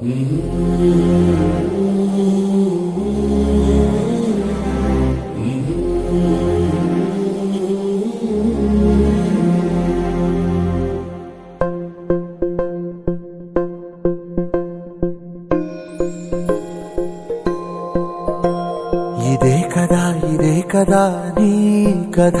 ఇదే కదా ఇదే కదా నీ కథ.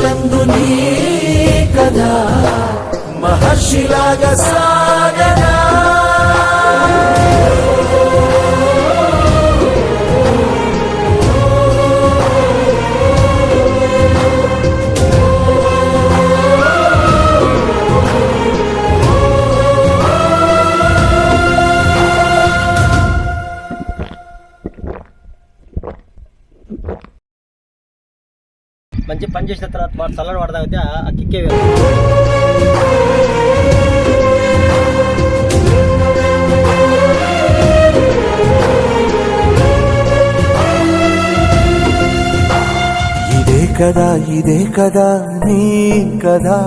పక్షిలాగా సాగదా మంచి పని చేసిన తర్వాత వాడు చల్లడి వాడదాకైతే ఆ కిక్కే కదా ఇదే కదా నీ కదా.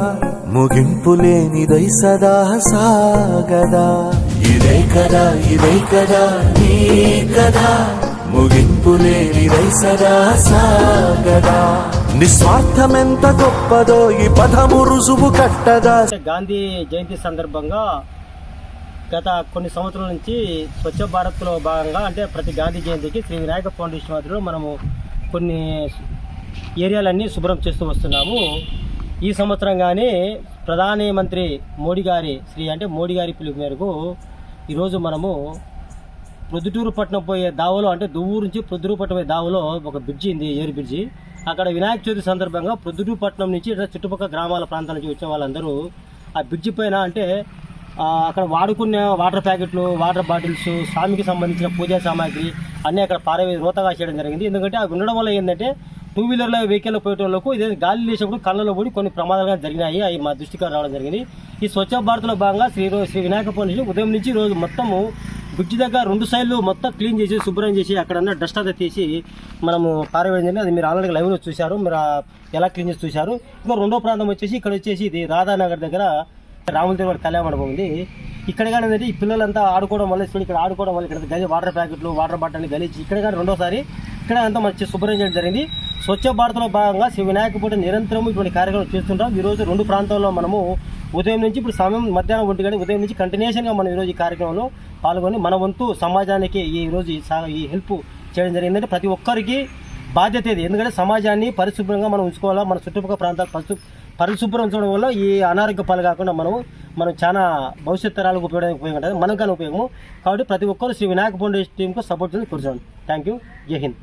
ముగింపు లేనిదై సదా సాగదా. ఇదే కదా ఇదే కదా నీ కదా. ముగింపు లేనిదై సదా సాగదా. నిస్వార్థమెంత గొప్పదో ఈ పదము రుజువు కట్టదా. గాంధీ జయంతి సందర్భంగా గత కొన్ని సంవత్సరాల నుంచి స్వచ్ఛ భారత్లో భాగంగా అంటే ప్రతి గాంధీ జయంతికి శ్రీ వినాయక ఫౌండేషన్ వారిలో మనము కొన్ని ఏరియాలన్నీ శుభ్రం చేస్తూ వస్తున్నాము. ఈ సంవత్సరం కానీ ప్రధాని మంత్రి మోడీ గారి శ్రీ అంటే మోడీ గారి పిలుపు మేరకు ఈరోజు మనము ప్రొద్దుటూరు పట్టణం పోయే దావలో అంటే దువ్వూరు నుంచి ప్రొద్దుటూరు పట్టణం పోయే దావలో ఒక బ్రిడ్జి ఉంది ఏరు బ్రిడ్జి. అక్కడ వినాయక చవితి సందర్భంగా ప్రొద్దుటూరు పట్టణం నుంచి ఇట్లా చుట్టుపక్కల గ్రామాల ప్రాంతాల నుంచి వచ్చే వాళ్ళందరూ ఆ బ్రిడ్జి పైన అంటే అక్కడ వాడుకునే వాటర్ ప్యాకెట్లు వాటర్ బాటిల్స్ స్వామికి సంబంధించిన పూజా సామాగ్రి అన్నీ అక్కడ పారవే రోతగా చేయడం జరిగింది. ఎందుకంటే అవి ఉండడం వల్ల ఏంటంటే టూ వీలర్లో వెహికల్లో పోయేటోళ్ళకు ఇదే గాలి లేచినప్పుడు కళ్ళలో పడి కొన్ని ప్రమాదాలు జరిగినాయి. అవి మా దృష్టికి రావడం జరిగింది. ఈ స్వచ్ఛ భారత్లో భాగంగా శ్రీ శ్రీ వినాయక ఫౌండేషన్ ఉదయం నుంచి రోజు మొత్తము బ్రిడ్జ్ దగ్గర రెండు సైడ్లు మొత్తం క్లీన్ చేసి శుభ్రం చేసి అక్కడ ఉన్న డస్ట్ అంతా తీసి మనము పారవేయడం అది మీరు ఆల్రెడీ లైవ్లో చూశారు. మీరు ఎలా క్లీన్ చేసి చూశారు. ఇంకా రెండో ప్రాంతం వచ్చేసి ఇక్కడ వచ్చేసి ఇది రాధానగర్ దగ్గర రాముల దేవారి కళ్యాణ మండపం ఉంది. ఇక్కడ కానీ ఏంటంటే ఈ పిల్లలంతా ఆడుకోవడం వల్ల ఇక్కడ ఇక్కడ ఆడుకోవడం వల్ల ఇక్కడ గలి వాటర్ ప్యాకెట్లు వాటర్ బాటిల్ గలిచి ఇక్కడ కానీ రెండోసారి ఇక్కడ అంతా మంచి శుభ్రం చేయడం జరిగింది. స్వచ్ఛ భారత్లో భాగంగా శ్రీ వినాయక పూట నిరంతరం ఇటువంటి కార్యక్రమం చేస్తుంటాం. ఈ రోజు రెండు ప్రాంతాల్లో మనము ఉదయం నుంచి ఇప్పుడు సమయం మధ్యాహ్నం ఒంటి గంట ఉదయం నుంచి కంటిన్యూషన్గా మనం ఈరోజు ఈ కార్యక్రమంలో పాల్గొని మన వంతు సమాజానికి ఈరోజు ఈ హెల్ప్ చేయడం జరిగిందంటే ప్రతి ఒక్కరికి బాధ్యత ఇది. ఎందుకంటే సమాజాన్ని పరిశుభ్రంగా మనం ఉంచుకోవాలా మన చుట్టుపక్కల ప్రాంతాలు పరిశు పరిశుభ్రం ఉంచడం వల్ల ఈ అనారోగ్య పాలు కాకుండా మనం మనం చాలా భవిష్యత్ తరాలకు ఉపయోగం ఉపయోగం ఉంటుంది. మనకు కానీ ఉపయోగము. కాబట్టి ప్రతి ఒక్కరు శ్రీ వినాయక ఫౌండేషన్ టీంకు సపోర్ట్ చేసి కూర్చోండి థ్యాంక్ యూ జై హింద్